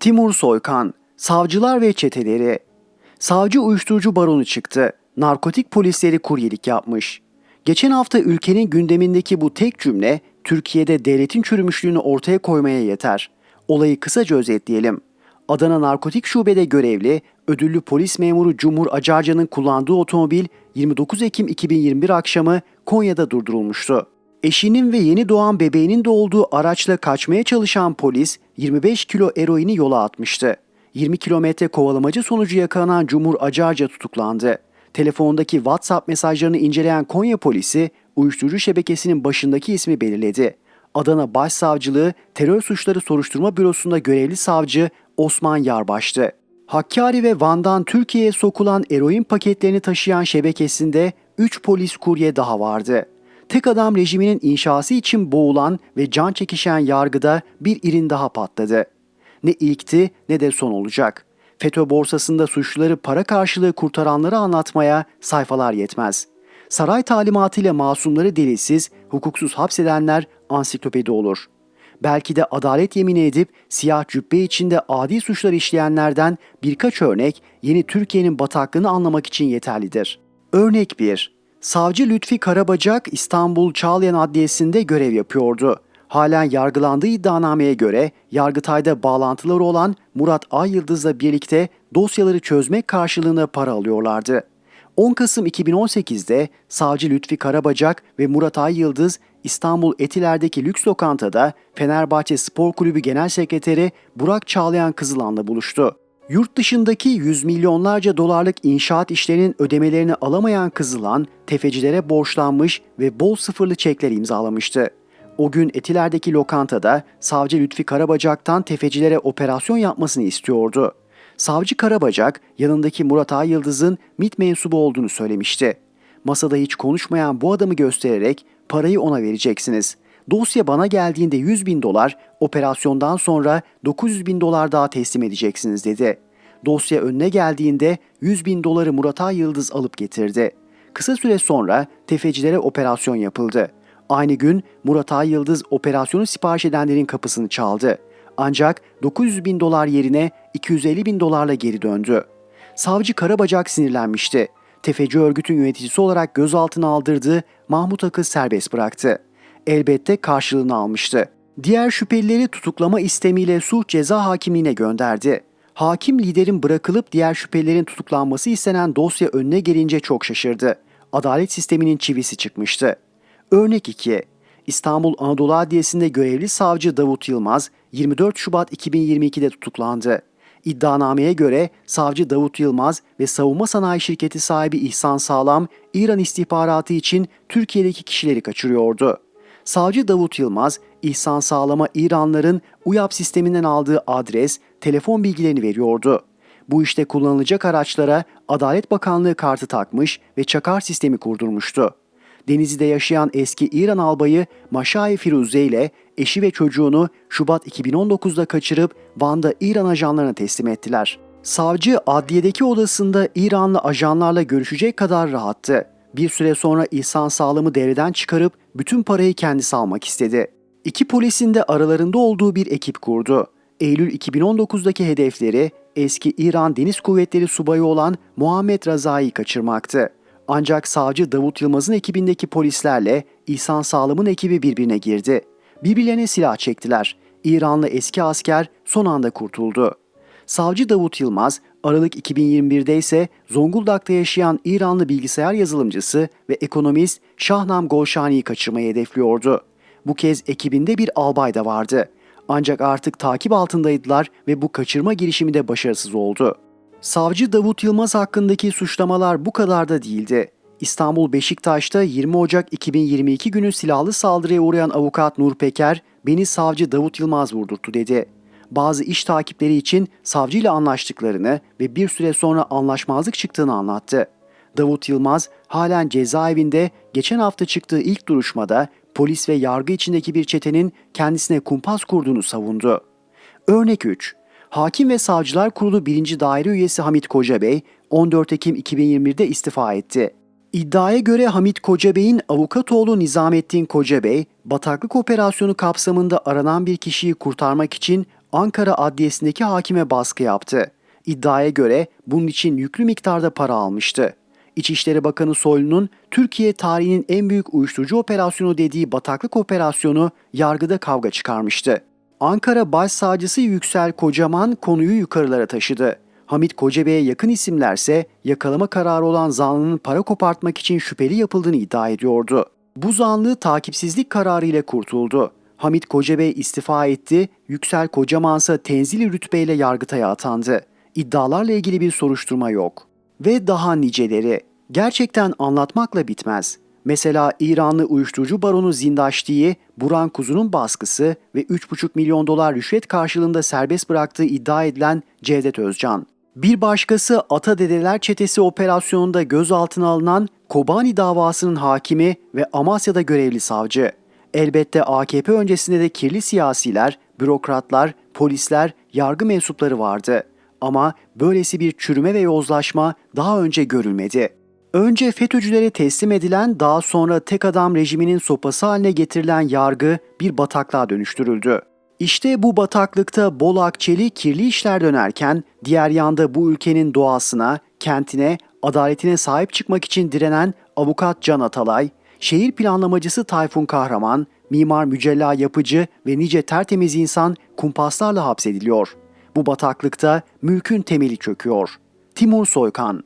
Timur Soykan, savcılar ve çeteleri. Savcı uyuşturucu baronu çıktı. Narkotik polisleri kuryelik yapmış. Geçen hafta ülkenin gündemindeki bu tek cümle Türkiye'de devletin çürümüşlüğünü ortaya koymaya yeter. Olayı kısaca özetleyelim. Adana Narkotik Şube'de görevli ödüllü polis memuru Cumhur Acarca'nın kullandığı otomobil 29 Ekim 2021 akşamı Konya'da durdurulmuştu. Eşinin ve yeni doğan bebeğinin de olduğu araçla kaçmaya çalışan polis 25 kilo eroini yola atmıştı. 20 kilometre kovalamacı sonucu yakalanan Cumhur Acarca tutuklandı. Telefondaki WhatsApp mesajlarını inceleyen Konya polisi uyuşturucu şebekesinin başındaki ismi belirledi. Adana Başsavcılığı Terör Suçları Soruşturma Bürosu'nda görevli savcı Osman Yarbaş'tı. Hakkari ve Van'dan Türkiye'ye sokulan eroin paketlerini taşıyan şebekesinde 3 polis kurye daha vardı. Tek adam rejiminin inşası için boğulan ve can çekişen yargıda bir irin daha patladı. Ne ilkti ne de son olacak. FETÖ borsasında suçluları para karşılığı kurtaranları anlatmaya sayfalar yetmez. Saray talimatıyla masumları delilsiz, hukuksuz hapsedenler ansiklopedi olur. Belki de adalet yemini edip siyah cübbe içinde adi suçlar işleyenlerden birkaç örnek yeni Türkiye'nin bataklığını anlamak için yeterlidir. Örnek 1. Savcı Lütfi Karabacak İstanbul Çağlayan Adliyesi'nde görev yapıyordu. Halen yargılandığı iddianameye göre Yargıtay'da bağlantıları olan Murat Ayyıldız'la birlikte dosyaları çözmek karşılığında para alıyorlardı. 10 Kasım 2018'de savcı Lütfi Karabacak ve Murat Ayyıldız İstanbul Etiler'deki lüks lokantada Fenerbahçe Spor Kulübü Genel Sekreteri Burak Çağlayan Kızılan'la buluştu. Yurt dışındaki yüz milyonlarca dolarlık inşaat işlerinin ödemelerini alamayan Kızılan, tefecilere borçlanmış ve bol sıfırlı çekler imzalamıştı. O gün Etiler'deki lokantada savcı Lütfi Karabacak'tan tefecilere operasyon yapmasını istiyordu. Savcı Karabacak yanındaki Murat Ayyıldız'ın MİT mensubu olduğunu söylemişti. Masada hiç konuşmayan bu adamı göstererek parayı ona vereceksiniz. Dosya bana geldiğinde 100 bin dolar, operasyondan sonra 900 bin dolar daha teslim edeceksiniz dedi. Dosya önüne geldiğinde 100 bin doları Murat Ayyıldız alıp getirdi. Kısa süre sonra tefecilere operasyon yapıldı. Aynı gün Murat Ayyıldız operasyonu sipariş edenlerin kapısını çaldı. Ancak 900 bin dolar yerine 250 bin dolarla geri döndü. Savcı Karabacak sinirlenmişti. Tefeci örgütün yöneticisi olarak gözaltına aldırdığı Mahmut Ak'ı serbest bıraktı. Elbette karşılığını almıştı. Diğer şüphelileri tutuklama istemiyle suç ceza hakimliğine gönderdi. Hakim liderin bırakılıp diğer şüphelilerin tutuklanması istenen dosya önüne gelince çok şaşırdı. Adalet sisteminin çivisi çıkmıştı. Örnek 2. İstanbul Anadolu Adliyesi'nde görevli savcı Davut Yılmaz 24 Şubat 2022'de tutuklandı. İddianameye göre savcı Davut Yılmaz ve savunma sanayi şirketi sahibi İhsan Sağlam İran istihbaratı için Türkiye'deki kişileri kaçırıyordu. Savcı Davut Yılmaz, İhsan Sağlam'a İranların UYAP sisteminden aldığı adres, telefon bilgilerini veriyordu. Bu işte kullanılacak araçlara Adalet Bakanlığı kartı takmış ve çakar sistemi kurdurmuştu. Denizli'de yaşayan eski İran albayı Maşai Firuze ile eşi ve çocuğunu Şubat 2019'da kaçırıp Van'da İran ajanlarına teslim ettiler. Savcı adliyedeki odasında İranlı ajanlarla görüşecek kadar rahattı. Bir süre sonra İhsan Sağlam'ı devreden çıkarıp bütün parayı kendisi almak istedi. İki polisin de aralarında olduğu bir ekip kurdu. Eylül 2019'daki hedefleri eski İran Deniz Kuvvetleri subayı olan Muhammed Razai'yi kaçırmaktı. Ancak savcı Davut Yılmaz'ın ekibindeki polislerle İhsan Sağlam'ın ekibi birbirine girdi. Birbirlerine silah çektiler. İranlı eski asker son anda kurtuldu. Savcı Davut Yılmaz, Aralık 2021'de ise Zonguldak'ta yaşayan İranlı bilgisayar yazılımcısı ve ekonomist Şahnam Golşani'yi kaçırmayı hedefliyordu. Bu kez ekibinde bir albay da vardı. Ancak artık takip altındaydılar ve bu kaçırma girişimi de başarısız oldu. Savcı Davut Yılmaz hakkındaki suçlamalar bu kadar da değildi. İstanbul Beşiktaş'ta 20 Ocak 2022 günü silahlı saldırıya uğrayan avukat Nur Peker, beni savcı Davut Yılmaz vurdurttu dedi. Bazı iş takipleri için savcıyla anlaştıklarını ve bir süre sonra anlaşmazlık çıktığını anlattı. Davut Yılmaz halen cezaevinde geçen hafta çıktığı ilk duruşmada polis ve yargı içindeki bir çetenin kendisine kumpas kurduğunu savundu. Örnek 3. Hakim ve Savcılar Kurulu 1. Daire Üyesi Hamit Kocabey 14 Ekim 2021'de istifa etti. İddiaya göre Hamit Kocabey'in avukat oğlu Nizamettin Kocabey, bataklık operasyonu kapsamında aranan bir kişiyi kurtarmak için Ankara Adliyesi'ndeki hakime baskı yaptı. İddiaya göre bunun için yüklü miktarda para almıştı. İçişleri Bakanı Soylu'nun Türkiye tarihinin en büyük uyuşturucu operasyonu dediği bataklık operasyonu yargıda kavga çıkarmıştı. Ankara Başsavcısı Yüksel Kocaman konuyu yukarılara taşıdı. Hamit Kocabey'e yakın isimlerse yakalama kararı olan zanlının para kopartmak için şüpheli yapıldığını iddia ediyordu. Bu zanlı takipsizlik kararı ile kurtuldu. Hamit Kocabey istifa etti, Yüksel Kocaman ise tenzili rütbeyle Yargıtay'a atandı. İddialarla ilgili bir soruşturma yok. Ve daha niceleri. Gerçekten anlatmakla bitmez. Mesela İranlı uyuşturucu baronu Zindaşti'yi Buran Kuzu'nun baskısı ve 3,5 milyon dolar rüşvet karşılığında serbest bıraktığı iddia edilen Cevdet Özcan. Bir başkası Ata Dedeler Çetesi operasyonunda gözaltına alınan Kobani davasının hakimi ve Amasya'da görevli savcı. Elbette AKP öncesinde de kirli siyasiler, bürokratlar, polisler, yargı mensupları vardı. Ama böylesi bir çürüme ve yozlaşma daha önce görülmedi. Önce FETÖ'cülere teslim edilen, daha sonra tek adam rejiminin sopası haline getirilen yargı bir bataklığa dönüştürüldü. İşte bu bataklıkta bol akçeli kirli işler dönerken diğer yanda bu ülkenin doğasına, kentine, adaletine sahip çıkmak için direnen avukat Can Atalay, şehir planlamacısı Tayfun Kahraman, mimar Mücella Yapıcı ve nice tertemiz insan kumpaslarla hapsediliyor. Bu bataklıkta mülkün temeli çöküyor. Timur Soykan